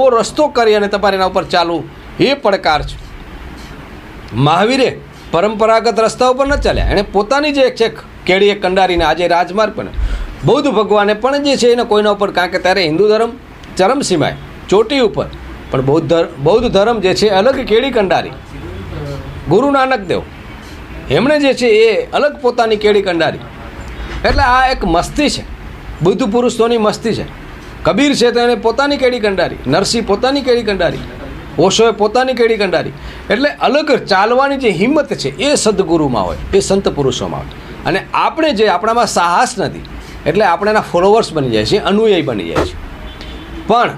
નવો રસ્તો કરી અને તમારે એના ઉપર ચાલવું, એ પડકાર છે. મહાવીરે પરંપરાગત રસ્તા ઉપર ન ચાલ્યા. એણે પોતાની જે એક છે કેળીએ કંડારીને આજે રાજમાર્ગ પણ બૌદ્ધ ભગવાને પણ જે છે એને કોઈના ઉપર, કારણ કે ત્યારે હિન્દુ ધર્મ ચરમસીમાએ ચોટી ઉપર. પણ બૌદ્ધ બૌદ્ધ ધર્મ જે છે અલગ કેળી કંડારી. ગુરુ નાનક દેવ, એમણે જે છે એ અલગ પોતાની કેળી કંડારી. એટલે આ એક મસ્તી છે. બુદ્ધ પુરુષોની મસ્તી છે. કબીર છે તેણે પોતાની કેળી કંડારી, નરસિંહ પોતાની કેળી કંડારી, ઓશોએ પોતાની કેળી કંડારી. એટલે અલગ ચાલવાની જે હિંમત છે એ સદગુરુમાં હોય, એ સંત પુરુષોમાં હોય. અને આપણે જે આપણામાં સાહસ નથી, એટલે આપણે એના ફોલોવર્સ બની જાય છે, અનુયાયી બની જાય છે. પણ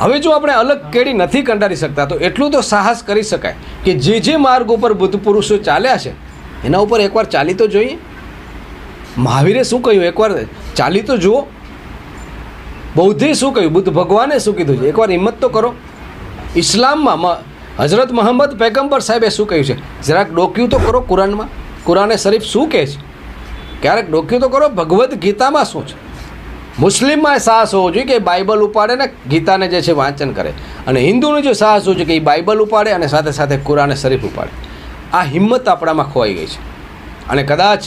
હવે જો આપણે અલગ કેડી નથી કંડારી શકતા, તો એટલું તો સાહસ કરી શકાય કે જે જે માર્ગ ઉપર બુદ્ધ પુરુષો ચાલ્યા છે, એના ઉપર એકવાર ચાલી તો જોઈએ. મહાવીરે શું કહ્યું? એકવાર ચાલી તો જુઓ. બૌદ્ધે શું કહ્યું? બુદ્ધ ભગવાને શું કીધું છે? એકવાર હિંમત તો કરો. ઇસ્લામમાં હઝરત મોહમ્મદ પૈગંબર સાહેબે શું કહ્યું છે? જરાક ડોક્યું તો કરો કુરાનમાં. કુરાને શરીફ શું કહે છે? ક્યારેક ડોક્યું તો કરો, ભગવદ્ ગીતામાં શું છે? મુસ્લિમમાં સાહસ હોવો જોઈએ કે બાઇબલ ઉપાડે ને ગીતાને જે છે વાંચન કરે. અને હિન્દુનું જો સાહસ હોવું જોઈએ કે એ બાઇબલ ઉપાડે અને સાથે સાથે કુરાને શરીફ ઉપાડે. આ હિંમત આપણામાં ખોવાઈ ગઈ છે. અને કદાચ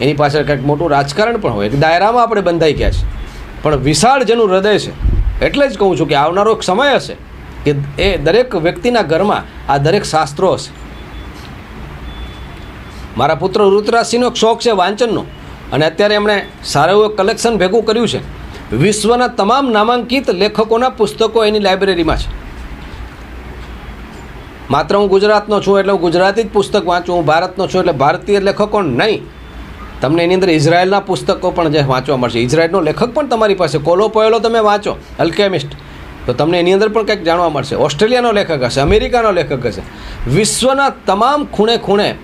એની પાછળ કંઈક મોટું રાજકારણ પણ હોય. એક દાયરામાં આપણે બંધાઈ ગયા છે. પણ વિશાળ જેનું હૃદય છે, એટલે જ કહું છું કે આવનારો એક સમય હશે કે એ દરેક વ્યક્તિના ઘરમાં આ દરેક શાસ્ત્રો હશે. મારા પુત્ર એક શોખ છે વાંચનનો, અને અત્યારે એમણે સારું એવું કલેક્શન ભેગું કર્યું છે. વિશ્વના તમામ નામાંકિત લેખકોના પુસ્તકો એની લાઇબ્રેરીમાં છે. માત્ર હું ગુજરાતનો છું એટલે હું ગુજરાતી જ પુસ્તક વાંચું, હું ભારતનો છું એટલે ભારતીય લેખકો નહીં. તમને એની અંદર ઇઝરાયલના પુસ્તકો પણ જે વાંચવા મળશે. ઇઝરાયલનો લેખક પણ તમારી પાસે. કોલો પોયલો તમે વાંચો અલ્કેમિસ્ટ તો તમને એની અંદર પણ કંઈક જાણવા મળશે. ઓસ્ટ્રેલિયાનો લેખક હશે, અમેરિકાનો લેખક હશે. વિશ્વના તમામ ખૂણે ખૂણે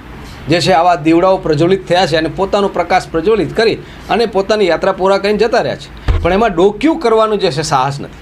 જે છે આવા દીવડાઓ પ્રજ્વલિત થયા છે અને પોતાનો પ્રકાશ પ્રજ્વલિત કરી અને પોતાની યાત્રા પૂરા કરીને જતા રહ્યા છે. પણ એમાં ડોક્યું કરવાનું જે છે સાહસ નથી.